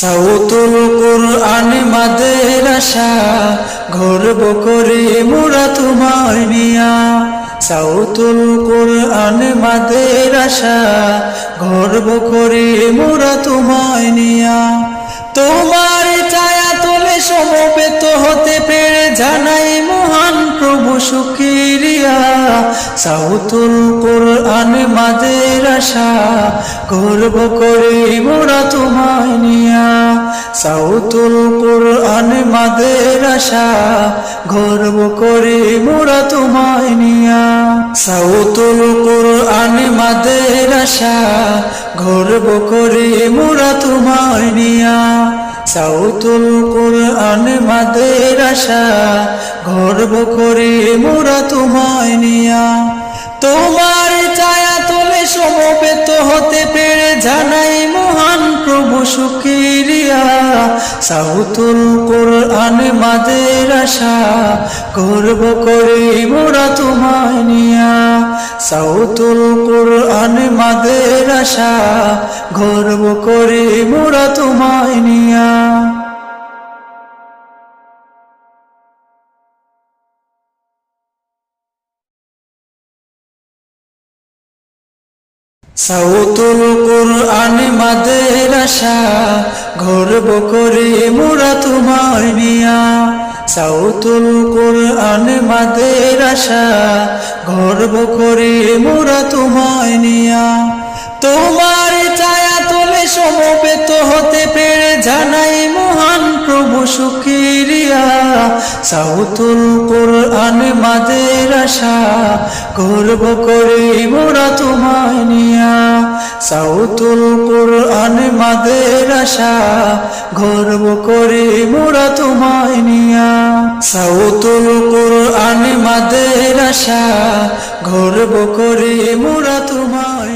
সাউতুল কুরআন মাদ্রাসা, গর্ব করে মোরা তোমার নিয়া সাউতুল কুরআন মাদ্রাসা, গর্ব করে মোরা তোমায় নিয়া তোমার ছায়া তোলে সমবেত হতে পেরে জানাই মহান প্রভু শুকিরিয়া। সাউতুল কোরআন মাদ্রাসা, গর্ব করে মোরা সাউতুল কোরআন মাদ্রাসা, গর্ব করে মোরা তোমায় নিয়া। সাউতুল কোরআন মাদ্রাসা, গর্ব করে মোরা তোমায় নিয়া। সাউতুল কোরআন মাদ্রাসা, গর্ব করে মোরা তোমায় নিয়া। তোমার ছায়া তোলে সমবেত হতে পেরে জানাই মহান প্রভু শুকিরিয়া। সাউতুল কোরআন আশা গর্ব করে মোরা তোমায় নিয়া। সাউতুল কোরআন মাদ্রাসা গর্ব করে মোরা তোমায় নিয়া। সাউতুল কোরআন মাদ্রাসা গর্ব করে মোরা তোমার নিয়া। সাউতুল কোরআন মাদ্রাসা, গর্ব করে মোরা তোমায় নিয়া। তোমার ছায়া তোলে সমবেত হতে পেরে জানাই মহান প্রভু শুকিরিয়া সাউতুল কোরআন মাদ্রাসা, গর্ব করে মোরা তোমায় নিয়া। সাউতুল কোরআন মাদ্রাসা, গর্ব করে মোরা তোমায় নিয়া। সাউতুল কোরআন মাদ্রাসা, গর্ব করে মোরা তোমায়